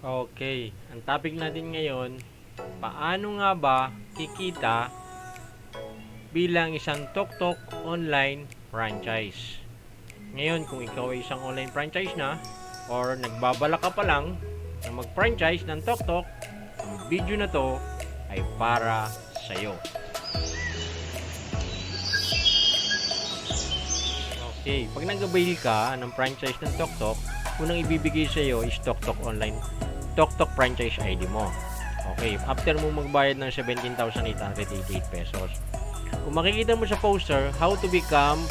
Okay, ang topic natin ngayon, paano nga ba kikita bilang isang TokTok online franchise? Ngayon, kung ikaw ay isang online franchise na or nagbabala ka pa lang na mag-franchise ng TokTok, ang video na to ay para sa'yo. Okay, pag nag-avail ka ng franchise ng TokTok, unang ibibigay sa iyo is TokTok Online TokTok franchise ID mo. Okay, after mo magbayad ng 17,888 pesos. Kung makikita mo sa poster, how to become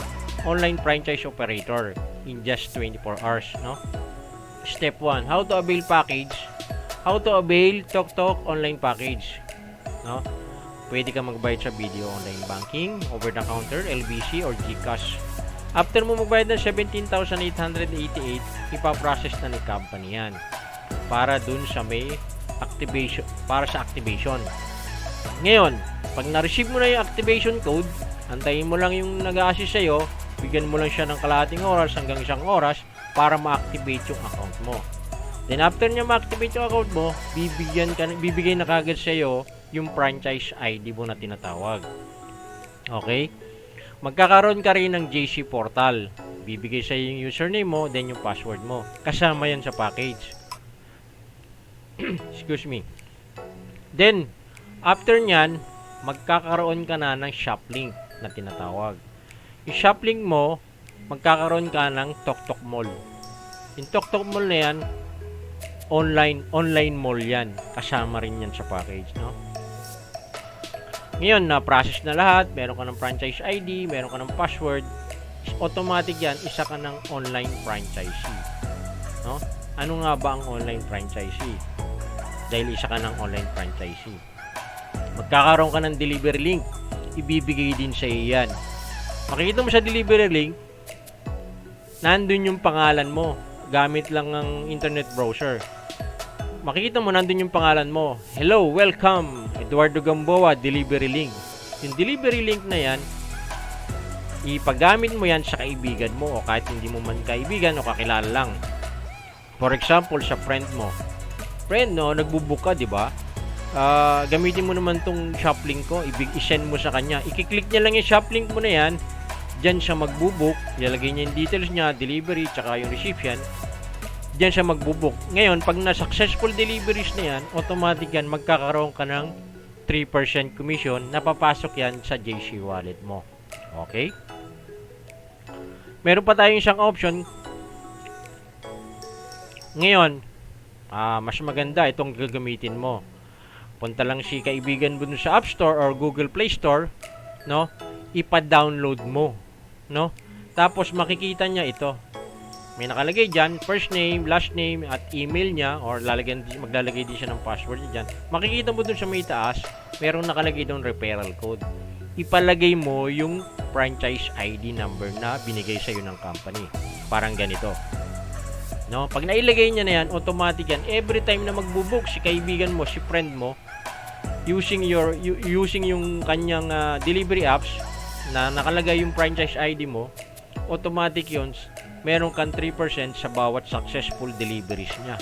online franchise operator in just 24 hours, no? Step 1, how to avail package. How to avail TokTok online package, no? Pwede ka magbayad sa video online banking, over the counter, LBC or GCash. After mo magbayad ng 17,888, ipaprocess na ni company yan para dun sa may activation, para sa activation. Ngayon, pag na-receive mo na yung activation code, antayin mo lang yung nag-assist sa'yo, bigyan mo lang siya ng kalahating oras hanggang isang oras para ma-activate yung account mo. Then after niya ma-activate yung account mo, bibigyan ka, bibigay na kagad sa'yo yung franchise ID mo na tinatawag. Okay? Magkakaroon ka rin ng JC portal. Bibigay sa yung username mo, then yung password mo. Kasama yan sa package. Excuse me. Then, after nyan, magkakaroon ka na ng shop link na tinatawag. Yung shop link mo, magkakaroon ka ng TokTok Mall. Yung TokTok Mall na yan, online, online mall yan. Kasama rin yan sa package, no? Ngayon, na-process na lahat, meron ka ng franchise ID, meron ka ng password, automatic yan, isa ka ng online franchisee. No? Ano nga ba ang online franchisee? Dahil isa ka ng online franchisee. Magkakaroon ka ng delivery link, ibibigay din sa iyo yan. Makikita mo sa delivery link, nandun yung pangalan mo, gamit lang ng internet browser. Makikita mo nandun yung pangalan mo. Hello, welcome, Eduardo Gamboa, delivery link. Yung delivery link na yan, ipagamit mo yan sa kaibigan mo o kahit hindi mo man kaibigan o kakilala lang. For example, sa friend mo. Friend, no, nagbubook ka, di ba? Ah, gamitin mo naman tong shop link ko, ibig i-send mo sa kanya. I-click niya lang yung shop link mo na yan. Diyan siya magbubook, ilalagay niya yung details niya, delivery, tsaka yung recipient. Diyan siya magbubook. Ngayon, pag na successful deliveries na yan, automatic yan, magkakaroon ka ng 3% commission na papasok yan sa JC wallet mo. Okay? Meron pa tayong isang option. Ngayon, ah, mas maganda itong gagamitin mo. Punta lang si kaibigan mo sa App Store or Google Play Store, no? Ipa-download mo, no? Tapos makikita niya ito. May nakalagay diyan, first name, last name at email niya or lalagyan maglalagay din siya ng password niya diyan. Makikita mo dun sa may taas, merong nakalagay doon referral code. Ipalagay mo yung franchise ID number na binigay sa iyo ng company. Parang ganito. No, pag nailagay niya na yan, automatic yan. Every time na magbubook si kaibigan mo, si friend mo, using your using yung kanyang ah, delivery apps na nakalagay yung franchise ID mo, automatic yun, meron kang 3% sa bawat successful deliveries niya.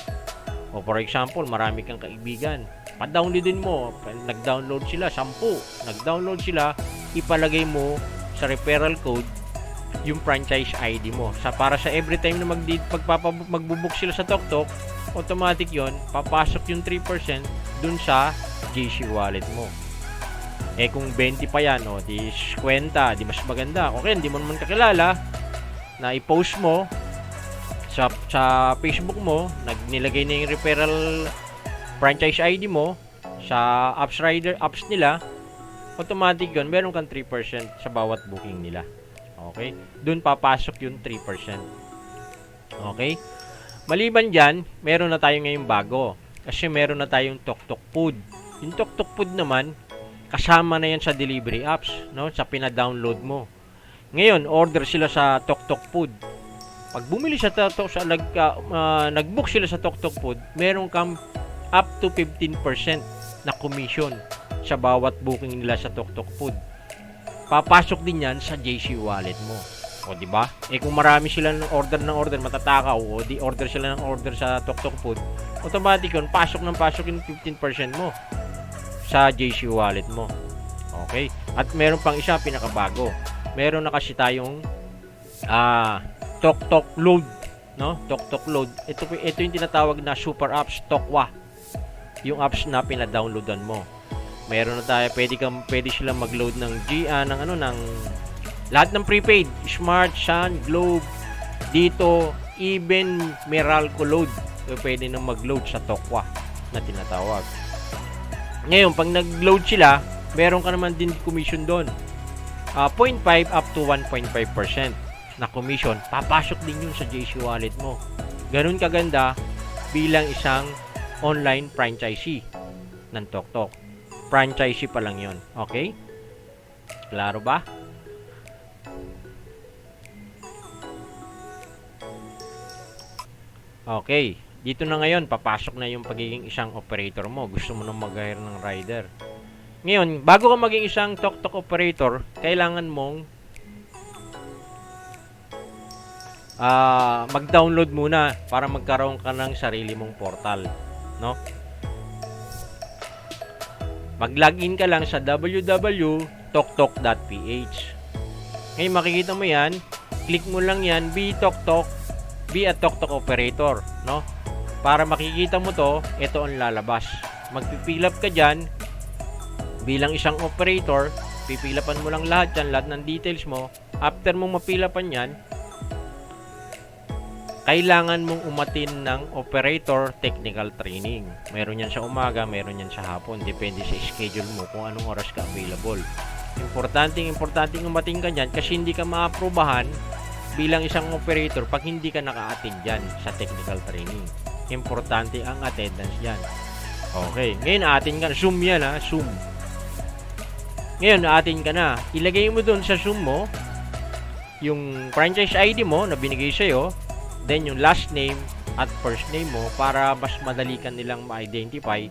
O for example, marami kang kaibigan, pa-downloadin mo, nag-download sila, 10, nag-download sila, ipalagay mo sa referral code yung franchise ID mo. Sa para sa every time na mag pagpapa magbubook sila sa TokTok, automatic 'yon, papasok yung 3% dun sa GC wallet mo. Eh kung 20 pa yan, o di 50, di mas maganda. Okay, hindi mo naman kakilala na i-post mo sa sa Facebook mo, nag nilagay na yung referral franchise ID mo sa Apps Rider apps nila, automatic 'yon, meron kang 3% sa bawat booking nila. Okay? Doon papasok yung 3%. Okay? Maliban dyan, meron na tayo ngayong bago. Kasi meron na tayong TokTok Food. Yung TokTok Food naman, kasama na yan sa delivery apps, no? Sa pina-download mo. Ngayon, order sila sa TokTok Food. Pag bumili sa TokTok sa nag uh, nag-book sila sa TokTok Food, meron kang up to 15% na commission sa bawat booking nila sa TokTok Food papasok din yan sa JC wallet mo. O di ba? Eh kung marami sila ng order ng order matatakaw o di order sila ng order sa TokTok Food, automatic yun, pasok ng pasok yung 15% mo sa JC wallet mo. Okay? At meron pang isa, pinakabago. Meron na kasi tayong ah, Tok Tok Load. No? Tok Tok Load. Ito, ito yung tinatawag na super apps, Tokwa. Yung apps na pina-downloadan mo. Meron na tayo, pwede, kang, pwede silang mag-load ng GA, ng ano, ng lahat ng prepaid. Smart, Sun, Globe, dito, even Meralco load. So, pwede nang mag-load sa Tokwa na tinatawag. Ngayon, pag nag-load sila, meron ka naman din commission doon. Ah, 0.5 up to 1.5% na commission. Papasok din yun sa JC wallet mo. Ganun kaganda bilang isang online franchisee ng TokTok. Franchisee pa lang yun. Okay? Klaro ba? Okay. Dito na ngayon, papasok na yung pagiging isang operator mo. Gusto mo nang mag-hire ng rider. Ngayon, bago ka maging isang tok-tok operator, kailangan mong ah mag-download muna para magkaroon ka ng sarili mong portal, no? Mag-login ka lang sa www.toktok.ph. Ngayon makikita mo 'yan, click mo lang 'yan, be toktok, be a toktok operator, no? Para makikita mo to, ito ang lalabas. Magpipilap ka diyan bilang isang operator, pipilapan mo lang lahat yan, lahat ng details mo. After mo mapilapan yan, kailangan mong umatin ng operator technical training. Meron yan sa umaga, meron yan sa hapon. Depende sa schedule mo kung anong oras ka available. Importante, importante umatin ka dyan kasi hindi ka maaprobahan bilang isang operator pag hindi ka naka-attend dyan sa technical training. Importante ang attendance dyan. Okay, ngayon atin ka na. Zoom yan ha, Zoom. Ngayon, atin ka na. Ilagay mo doon sa Zoom mo yung franchise ID mo na binigay sa'yo, then yung last name at first name mo para mas madali ka nilang ma-identify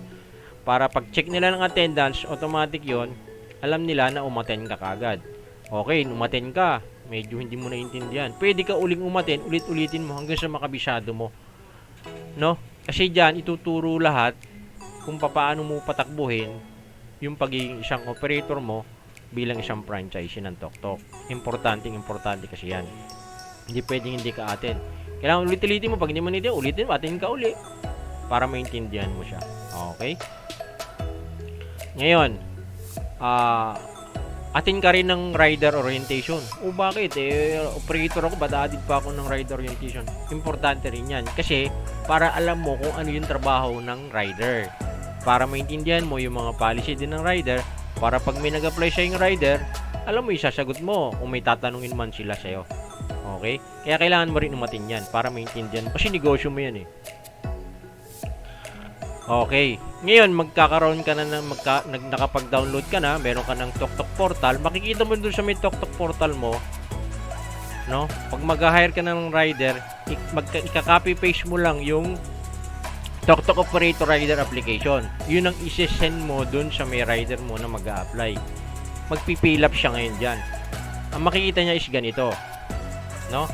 para pag check nila ng attendance, automatic yon alam nila na umaten ka kagad. Okay, umaten ka, medyo hindi mo naiintindihan. Pwede ka uling umaten, ulit-ulitin mo hanggang sa makabisado mo. No? Kasi diyan ituturo lahat kung paano mo patakbuhin yung pagiging isang operator mo bilang isang franchisee ng TokTok. Importante, importante kasi yan. Hindi pwedeng hindi ka atin. Kailangan ulit-ulitin mo. Pag hindi mo nito, ulitin mo. Atin ka uli. Para maintindihan mo siya. Okay? Ngayon, ah, atin ka rin ng rider orientation. O bakit? Eh, operator ako, ba't added pa ako ng rider orientation? Importante rin yan. Kasi, para alam mo kung ano yung trabaho ng rider para maintindihan mo yung mga policy din ng rider para pag may nag-apply sa yung rider alam mo yung sasagot mo kung may tatanungin man sila sa'yo okay? kaya kailangan mo rin umatin yan para maintindihan kasi negosyo mo yan eh okay ngayon magkakaroon ka na ng magka, nag, nakapag-download ka na meron ka ng TokTok portal makikita mo dun sa may TokTok portal mo no pag mag-hire ka ng rider ik, magka, ika-copy paste mo lang yung TokTok Operator Rider application. Yun ang isi-send mo dun sa may rider mo na mag apply Magpipilap siya ngayon dyan. Ang makikita niya is ganito. No?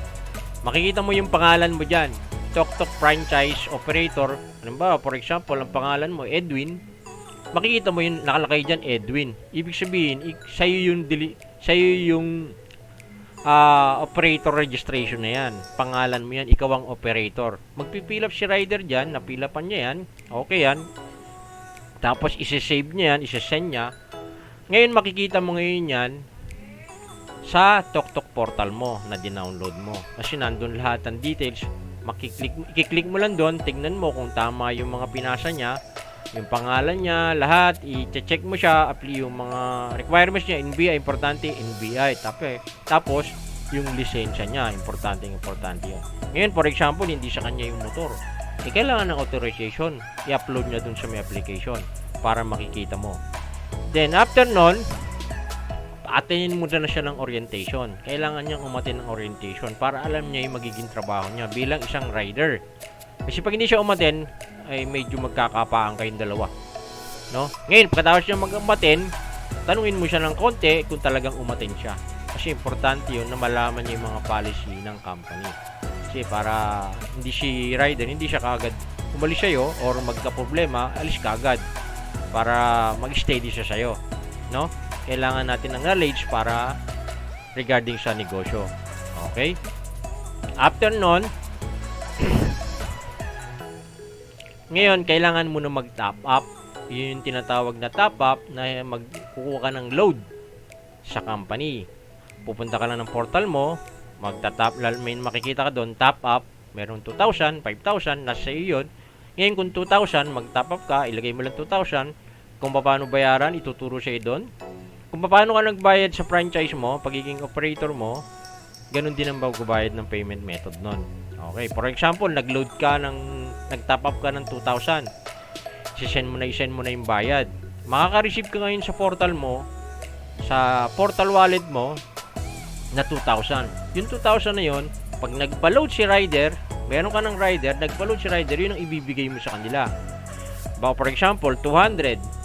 Makikita mo yung pangalan mo dyan. TokTok Franchise Operator. Ano ba? For example, ang pangalan mo, Edwin. Makikita mo yung nakalakay dyan, Edwin. Ibig sabihin, sa'yo yung, dili, sa'yo yung uh, operator registration na yan. Pangalan mo yan, ikaw ang operator. Magpipilap si rider dyan, napilapan niya yan. Okay yan. Tapos isi-save niya yan, isi-send niya. Ngayon makikita mo ngayon yan sa TokTok portal mo na dinownload mo. Kasi nandun lahat ng details. Makiklik, ikiklik mo lang doon, tignan mo kung tama yung mga pinasa niya, yung pangalan niya, lahat, i-check mo siya, apply yung mga requirements niya, NBI, importante, NBI. Tapos, tapos yung lisensya niya, importante, importante yun. Ngayon, for example, hindi sa kanya yung motor. Eh, kailangan ng authorization. I-upload niya dun sa may application para makikita mo. Then, after nun, atinin mo na siya ng orientation. Kailangan niyang umatin ng orientation para alam niya yung magiging trabaho niya bilang isang rider. Kasi pag hindi siya umatin, ay medyo magkakapaan kayong dalawa. No? Ngayon, pagkatapos niya mag-umatin, tanungin mo siya ng konti kung talagang umatin siya. Kasi importante yun na malaman niya yung mga policy ng company. Kasi para hindi si rider, hindi siya kagad umalis sa'yo or magka-problema, alis ka agad para mag-steady siya sa'yo. No? Kailangan natin ng knowledge para regarding sa negosyo. Okay? After nun, ngayon, kailangan mo na mag-top up. Yun yung tinatawag na top up na magkukuha ka ng load sa company. Pupunta ka lang ng portal mo, magta-top, may makikita ka doon, top up, meron 2,000, 5,000, nasa iyo yun. Ngayon kung 2,000, mag-top up ka, ilagay mo lang 2,000. Kung paano bayaran, ituturo siya doon. Kung paano ka nagbayad sa franchise mo, pagiging operator mo, ganun din ang magbabayad ng payment method nun. Okay, for example, nag-load ka ng, nag-top up ka ng 2,000. Sisend mo na, isend mo na yung bayad. Makaka-receive ka ngayon sa portal mo, sa portal wallet mo, na 2,000. Yung 2,000 na yun, pag nagpa-load si rider, meron ka ng rider, nagpa-load si rider, yun ang ibibigay mo sa kanila. Ba, for example, 200.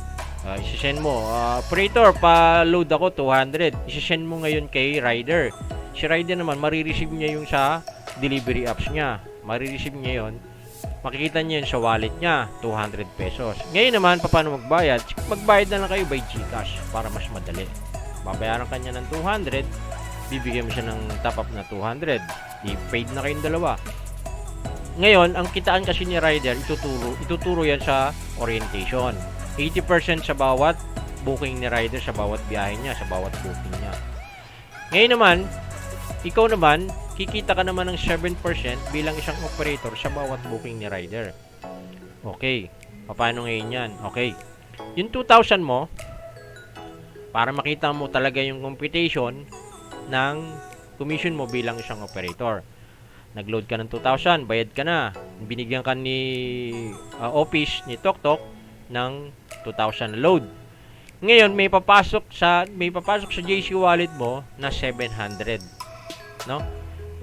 Uh, isisend mo, ah, operator, pa-load ako 200. Isisend mo ngayon kay rider. Si rider naman, marireceive niya yung sa delivery apps niya. Marireceive niya yun. Makikita niya yun sa wallet niya, 200 pesos. Ngayon naman, paano magbayad? Magbayad na lang kayo by GCash para mas madali. Babayaran ka niya ng 200, bibigyan mo siya ng top up na 200. I-paid na kayong dalawa. Ngayon, ang kitaan kasi ni rider, ituturo, ituturo yan sa orientation. 80% sa bawat booking ni rider sa bawat biyahe niya, sa bawat booking niya. Ngayon naman, ikaw naman, kikita ka naman ng 7% bilang isang operator sa bawat booking ni rider. Okay. Paano ngayon yan? Okay. Yung 2,000 mo, para makita mo talaga yung computation ng commission mo bilang isang operator. Nag-load ka ng 2,000, bayad ka na. Binigyan ka ni uh, office ni TokTok ng 2,000 load. Ngayon may papasok sa may papasok sa JC wallet mo na 700. No?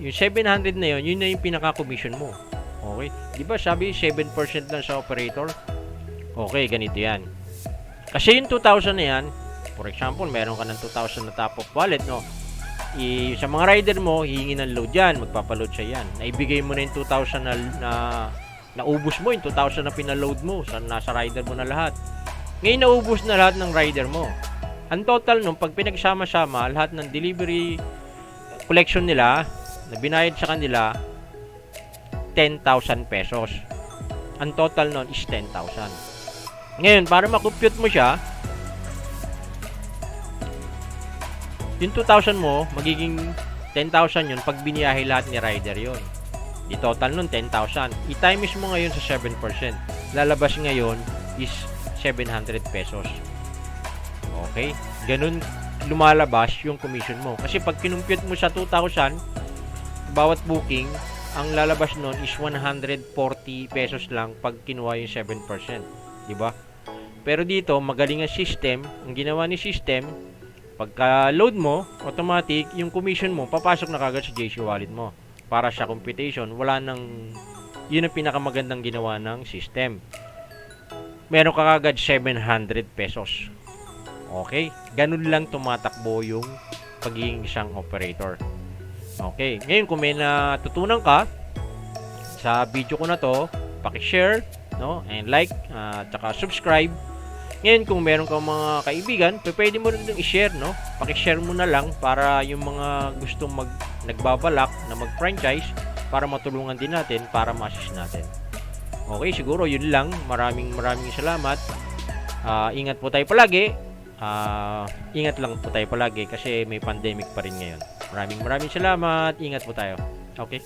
Yung 700 na yun, yun na yung pinaka-commission mo. Okay? 'Di ba sabi 7% lang sa operator? Okay, ganito 'yan. Kasi yung 2,000 na yan, for example, meron ka ng 2,000 na top of wallet, no? I, sa mga rider mo, hihingi ng load yan, magpapaload siya yan. Naibigay mo na yung 2,000 na, na naubos mo, yung 2,000 na pinaload mo, sa, nasa rider mo na lahat. Ngayon naubos na lahat ng rider mo. Ang total nung pag pinagsama-sama, lahat ng delivery collection nila, na binayad sa kanila, 10,000 pesos. Ang total nun is 10,000. Ngayon, para makompute mo siya, yung 2,000 mo, magiging 10,000 yun pag biniyahe lahat ni rider yun. Di total nun, 10,000. I-times mo ngayon sa 7%. Lalabas ngayon is 700 pesos. Okay? Ganun lumalabas yung commission mo. Kasi pag kinumpute mo sa 2,000, bawat booking, ang lalabas nun is 140 pesos lang pag kinuha yung 7%. Di ba? Pero dito, magaling ang system. Ang ginawa ni system, pagka load mo, automatic, yung commission mo, papasok na kagad sa JC wallet mo. Para sa computation, wala nang, yun ang pinakamagandang ginawa ng system. Meron ka kagad 700 pesos. Okay? Ganun lang tumatakbo yung pagiging isang operator. Okay. Ngayon, kung may natutunan ka sa video ko na to, paki-share, no? And like, uh, tsaka subscribe. Ngayon, kung meron kang mga kaibigan, pwede mo rin itong i-share, no? Paki-share mo na lang para yung mga gustong mag nagbabalak na mag-franchise para matulungan din natin para ma-assist natin. Okay, siguro yun lang. Maraming maraming salamat. Ah, ingat po tayo palagi. Ah, ingat lang po tayo palagi kasi may pandemic pa rin ngayon. Maraming maraming salamat. Ingat po tayo. Okay?